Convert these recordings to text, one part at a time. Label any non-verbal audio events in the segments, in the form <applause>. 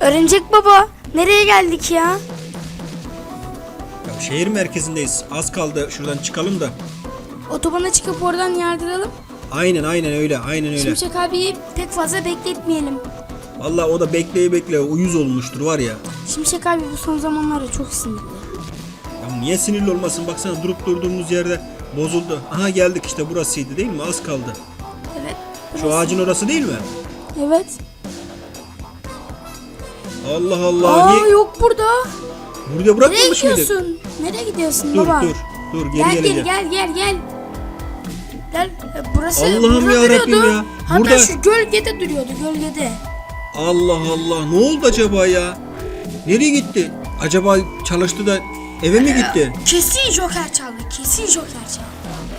Örümcek baba nereye geldik ya? Ya şehir merkezindeyiz. Az kaldı şuradan çıkalım da. Otobana çıkıp oradan yardıralım. Aynen aynen öyle aynen öyle. Şimşek abiyi pek fazla bekletmeyelim. Vallahi o da bekleye bekleye uyuz olmuştur var ya. Şimşek abi bu son zamanlarda çok sinirli. Ya niye sinirli olmasın baksana durup durduğumuz yerde bozuldu. Aha geldik işte burasıydı değil mi? Az kaldı. Evet. Şu ağacın orası değil mi? Evet. Allah Allah. Aa niye? yok burada. Burada Nereye bırakmamış mıydık? gidiyorsun? Nereye gidiyorsun Dur baba? dur. Dur geri Gel gel geleceğim. gel gel gel. Gel burası Allah'ım yarabbim duruyordu. ya. Hatta Burada- şu gölgede duruyordu gölgede. Allah Allah. Ne oldu acaba ya? Nereye gitti? Acaba çalıştı da eve mi gitti? Kesin Joker çaldı. Kesin Joker çaldı.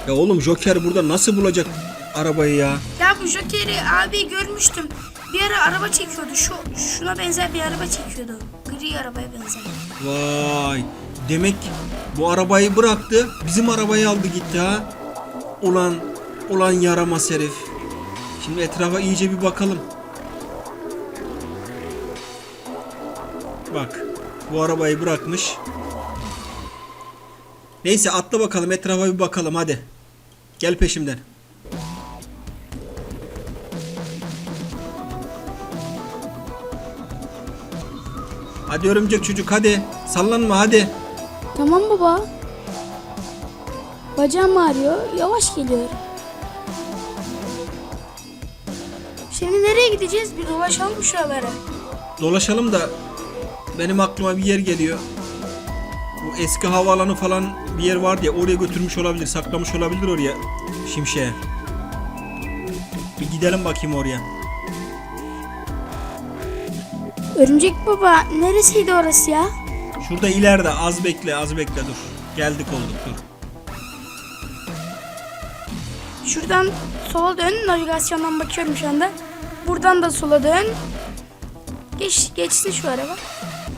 Ya oğlum Joker burada nasıl bulacak arabayı ya? Ya bu Joker'i abi görmüştüm. Bir ara araba çekiyordu. Şu şuna benzer bir araba çekiyordu. Gri arabaya benzer. Vay. Demek bu arabayı bıraktı. Bizim arabayı aldı gitti ha. Ulan ulan yaramaz herif. Şimdi etrafa iyice bir bakalım. Bak. Bu arabayı bırakmış. Neyse atla bakalım etrafa bir bakalım hadi. Gel peşimden. Hadi örümcek çocuk hadi. Sallanma hadi. Tamam baba. Bacağım ağrıyor. Yavaş geliyor. Şimdi nereye gideceğiz? Bir dolaşalım şuralara. Dolaşalım da benim aklıma bir yer geliyor. Bu eski havaalanı falan bir yer vardı ya oraya götürmüş olabilir, saklamış olabilir oraya şimşeğe. Bir gidelim bakayım oraya. Örümcek baba neresiydi orası ya? Şurada ileride az bekle, az bekle dur. Geldik olduk dur. Şuradan sola dön. Navigasyondan bakıyorum şu anda. Buradan da sola dön. Geç, geçsin şu araba.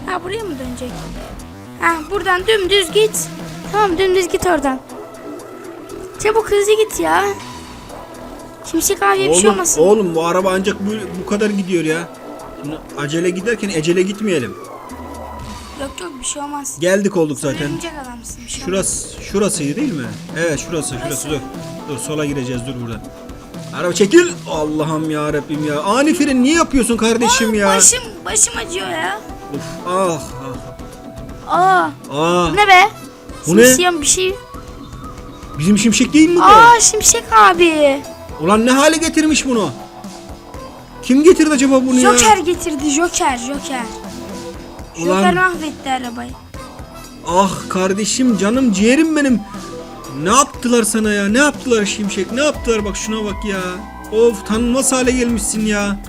Ha buraya mı dönecek? Ha buradan dümdüz git. Tamam dümdüz git oradan. Çabuk hızlı git ya. Şimşek abiye bir şey Oğlum, olmasın. oğlum bu araba ancak bu, bu kadar gidiyor ya. Şimdi acele giderken ecele gitmeyelim. Yok yok bir şey olmaz. Geldik olduk zaten. Örümcek adamsın bir şey olmaz. Şurası, şurasıydı değil mi? Evet şurası, şurası dur. Dur sola gireceğiz dur buradan. Araba çekil. Allah'ım ya Rabbim ya. Ani fren niye yapıyorsun kardeşim ya? Başım, başım acıyor ya. Uf, ah, Aa ah, bu ne be? Bu ne? Simsiyah bir şey. Bizim şimşek değil mi bu? Aa şimşek abi. Ulan ne hale getirmiş bunu? Kim getirdi acaba bunu ya? Joker getirdi Joker Joker. Ulan- Joker mahvetti arabayı. Ah kardeşim canım ciğerim benim. Ne yaptılar sana ya? Ne yaptılar şimşek? Ne yaptılar? Bak şuna bak ya. Of tanınmaz hale gelmişsin ya.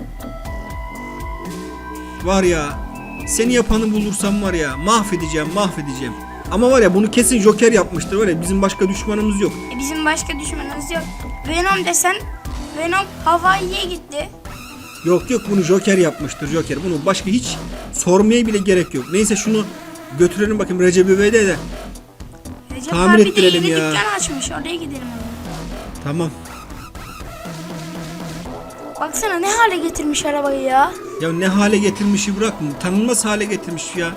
Var ya. Seni yapanı bulursam var ya mahvedeceğim mahvedeceğim. Ama var ya bunu kesin Joker yapmıştır var ya bizim başka düşmanımız yok. E, bizim başka düşmanımız yok. Venom desen Venom Hawaii'ye gitti. Yok yok bunu Joker yapmıştır Joker. Bunu başka hiç sormaya bile gerek yok. Neyse şunu götürelim bakayım Recep İvedik'e de. Recep Tamir abi de ettirelim yeni ya. dükkan açmış. Oraya gidelim. Tamam. Baksana ne hale getirmiş arabayı ya. Ya ne hale getirmişi bırak mı? Tanınmaz hale getirmiş ya.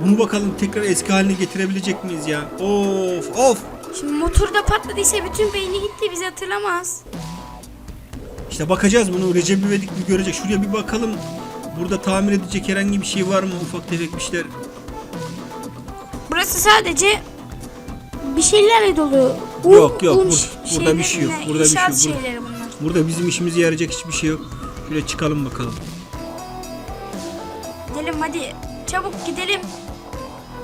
Bunu bakalım tekrar eski haline getirebilecek miyiz ya? Of of. Şimdi motorda patladıysa bütün beyni gitti bizi hatırlamaz. İşte bakacağız bunu Recep İvedik bir görecek. Şuraya bir bakalım. Burada tamir edecek herhangi bir şey var mı? Ufak tefek bir şeyler. Burası sadece bir şeylerle dolu. Un- Yok, yok, un bur- burada bir şey yok, burada bir şey yok, şeyleri. Burada bizim işimize yarayacak hiçbir şey yok. Şuraya çıkalım bakalım. Gidelim hadi. Çabuk gidelim.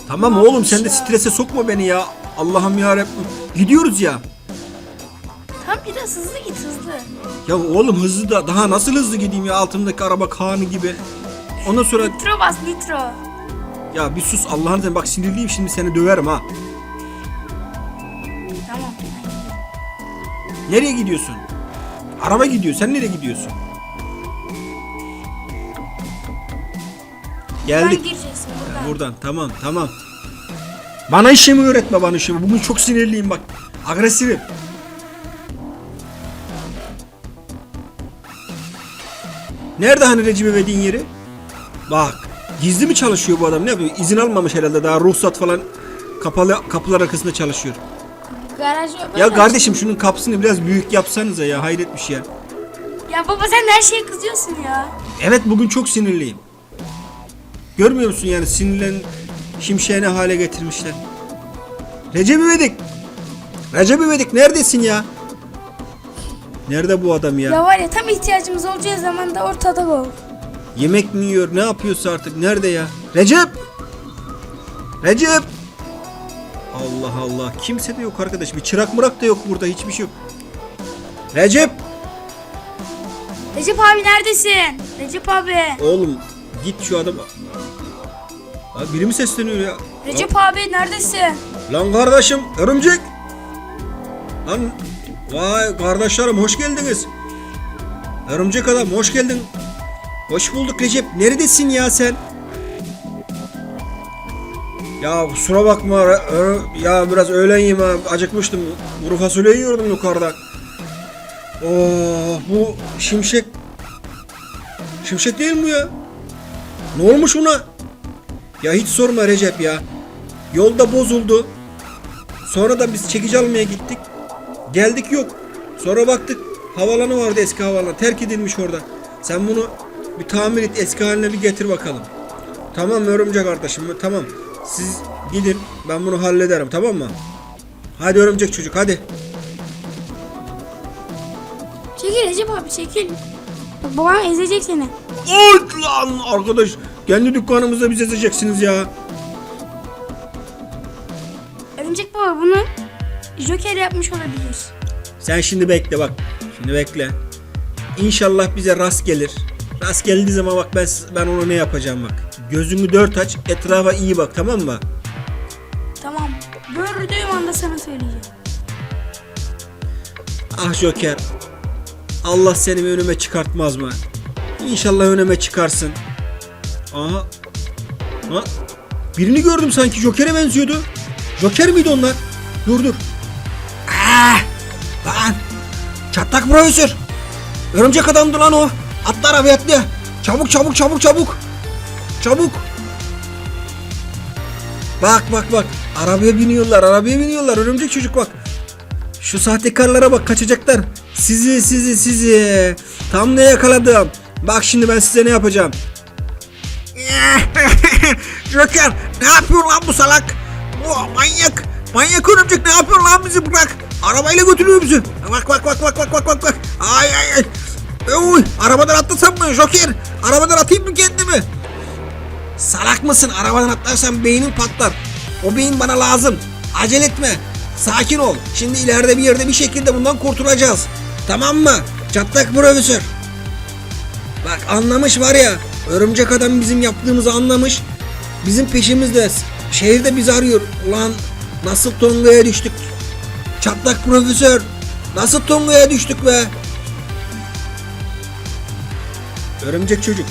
Tamam oğlum sen de strese sokma beni ya. Allah'ım ya Gidiyoruz ya. Tam biraz hızlı git hızlı. Ya oğlum hızlı da daha nasıl hızlı gideyim ya altımdaki araba Kaan'ı gibi. Ondan sonra Nitro bas nitro. ya bir sus Allah'ın izniyle bak sinirliyim şimdi seni döverim ha. Tamam. Nereye gidiyorsun? Araba gidiyor sen nereye gidiyorsun? Geldik. Buradan gireceksin buradan. Buradan tamam tamam. Bana işimi öğretme bana işimi. Bugün çok sinirliyim bak. Agresifim. Nerede hani Recep İvedik'in yeri? Bak. Gizli mi çalışıyor bu adam? Ne yapıyor? İzin almamış herhalde. Daha ruhsat falan kapalı kapılar arkasında çalışıyor. Garaj Ya kardeşim şunun kapısını biraz büyük yapsanıza ya. Hayret bir şey ya. Ya baba sen her şeye kızıyorsun ya. Evet bugün çok sinirliyim. Görmüyor musun yani sinirlen şimşeğine hale getirmişler. Recep İvedik. Recep İvedik neredesin ya? Nerede bu adam ya? Ya var ya tam ihtiyacımız olacağı zaman da ortada bu. Yemek mi yiyor ne yapıyorsa artık nerede ya? Recep! Recep! Allah Allah kimse de yok arkadaş bir çırak mırak da yok burada hiçbir şey yok. Recep! Recep abi neredesin? Recep abi. Oğlum git şu adama. Abi biri mi sesleniyor ya? Recep abi neredesin? Lan kardeşim örümcek. Lan vay kardeşlerim hoş geldiniz. Örümcek adam hoş geldin. Hoş bulduk Recep. Neredesin ya sen? Ya kusura bakma ya biraz öğlen yemeği acıkmıştım. Kuru fasulye yiyordum yukarıda. Oh bu şimşek. Şimşek değil mi ya? Ne olmuş ona? Ya hiç sorma Recep ya. Yolda bozuldu. Sonra da biz çekici almaya gittik. Geldik yok. Sonra baktık havalanı vardı eski havalanı. Terk edilmiş orada. Sen bunu bir tamir et eski haline bir getir bakalım. Tamam örümcek kardeşim tamam. Siz gidin ben bunu hallederim tamam mı? Hadi örümcek çocuk hadi. Çekil Recep abi çekil. Bak babam ezecek seni. Oy lan arkadaş. Kendi dükkanımızda biz ezeceksiniz ya. Örümcek baba bunu Joker yapmış olabilir. Sen şimdi bekle bak. Şimdi bekle. İnşallah bize rast gelir. Rast geldiği zaman bak ben ben ona ne yapacağım bak. Gözünü dört aç, etrafa iyi bak tamam mı? Tamam. Gördüğüm anda sana söyleyeceğim. Ah Joker. Allah seni önüme çıkartmaz mı? İnşallah önüme çıkarsın. Aha. Ha? Birini gördüm sanki Joker'e benziyordu. Joker miydi onlar? Dur dur. Ah! Lan! Çatlak profesör. Örümcek adamdı lan o. Atla arabaya atla. Çabuk çabuk çabuk çabuk. Çabuk. Bak bak bak. Arabaya biniyorlar arabaya biniyorlar. Örümcek çocuk bak. Şu sahtekarlara bak kaçacaklar. Sizi sizi sizi. Tam ne yakaladım. Bak şimdi ben size ne yapacağım. <laughs> Joker ne yapıyor lan bu salak? Oh, manyak. Manyak örümcek ne yapıyor lan bizi bırak. Arabayla götürüyor bizi. Bak bak bak bak bak bak bak. Ay ay ay. Uy, arabadan atlasam mı Joker? Arabadan atayım mı kendimi? Salak mısın? Arabadan atlarsan beynin patlar. O beyin bana lazım. Acele etme. Sakin ol. Şimdi ileride bir yerde bir şekilde bundan kurtulacağız. Tamam mı? Çatlak profesör. Bak anlamış var ya. Örümcek adam bizim yaptığımızı anlamış. Bizim peşimizde. Şehirde bizi arıyor. Ulan nasıl Tonga'ya düştük? Çatlak profesör. Nasıl Tonga'ya düştük be? Örümcek çocuk.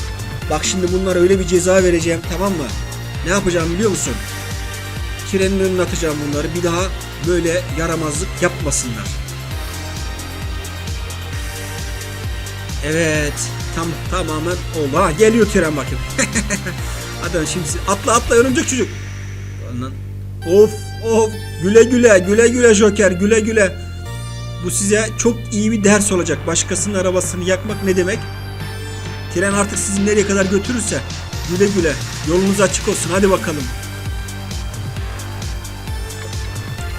Bak şimdi bunlara öyle bir ceza vereceğim tamam mı? Ne yapacağım biliyor musun? Trenin önüne atacağım bunları. Bir daha böyle yaramazlık yapmasınlar. Evet. Tam tamamen oldu. Ha geliyor tren bakın. <laughs> Hadi şimdi atla atla örümcek çocuk. Lan. Of of güle güle güle güle Joker güle güle. Bu size çok iyi bir ders olacak. Başkasının arabasını yakmak ne demek? Tren artık sizi nereye kadar götürürse güle güle. Yolunuz açık olsun. Hadi bakalım.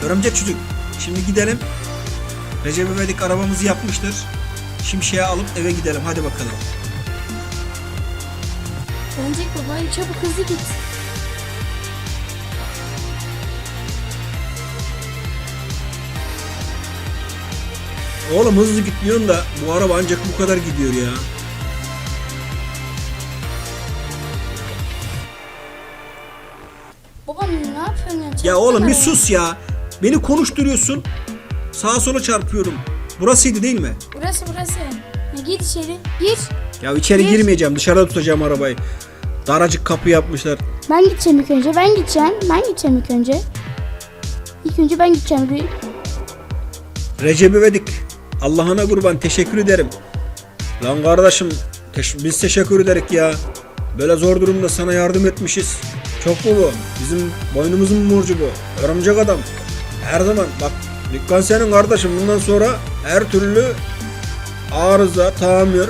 Örümcek çocuk. Şimdi gidelim. Recep İvedik arabamızı yapmıştır. Şimşeği alıp eve gidelim. Hadi bakalım. Örümcek baba çabuk hızlı git. Oğlum hızlı gitmiyorsun da bu araba ancak bu kadar gidiyor ya. Ya? Oğlum bir sus ya. Beni konuşturuyorsun. Sağa sola çarpıyorum. Burasıydı değil mi? Burası burası. Ya git içeri. Gir. Ya içeri Gir. girmeyeceğim. Dışarıda tutacağım arabayı. Daracık kapı yapmışlar. Ben gideceğim ilk önce. Ben gideceğim. Ben gideceğim ilk önce. İlk önce ben gideceğim. Bir... Recep İvedik. Allah'ına kurban teşekkür ederim. Lan kardeşim teş- biz teşekkür ederik ya. Böyle zor durumda sana yardım etmişiz. Çok mu bu? Bizim boynumuzun borcu bu. Örümcek adam. Her zaman bak dükkan senin kardeşim. Bundan sonra her türlü arıza, tamir,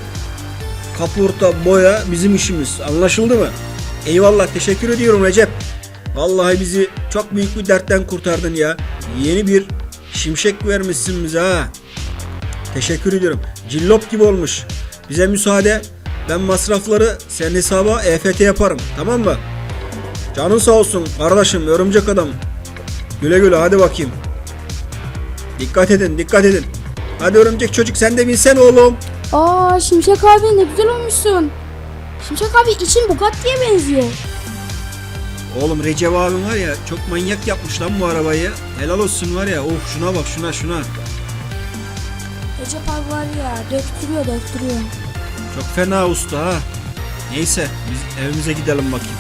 kaporta, boya bizim işimiz. Anlaşıldı mı? Eyvallah teşekkür ediyorum Recep. Vallahi bizi çok büyük bir dertten kurtardın ya. Yeni bir şimşek vermişsin bize ha. Teşekkür ediyorum. Cillop gibi olmuş. Bize müsaade. Ben masrafları sen hesaba EFT yaparım. Tamam mı? Canın sağ olsun kardeşim örümcek adam. Güle güle hadi bakayım. Dikkat edin dikkat edin. Hadi örümcek çocuk sen de binsen oğlum. Aa Şimşek abi ne güzel olmuşsun. Şimşek abi için Bugatti'ye benziyor. Oğlum Recep abim var ya çok manyak yapmış lan bu arabayı. Helal olsun var ya. Of şuna bak şuna şuna. Recep abi var ya döktürüyor döktürüyor. Çok fena usta ha. Neyse biz evimize gidelim bakayım.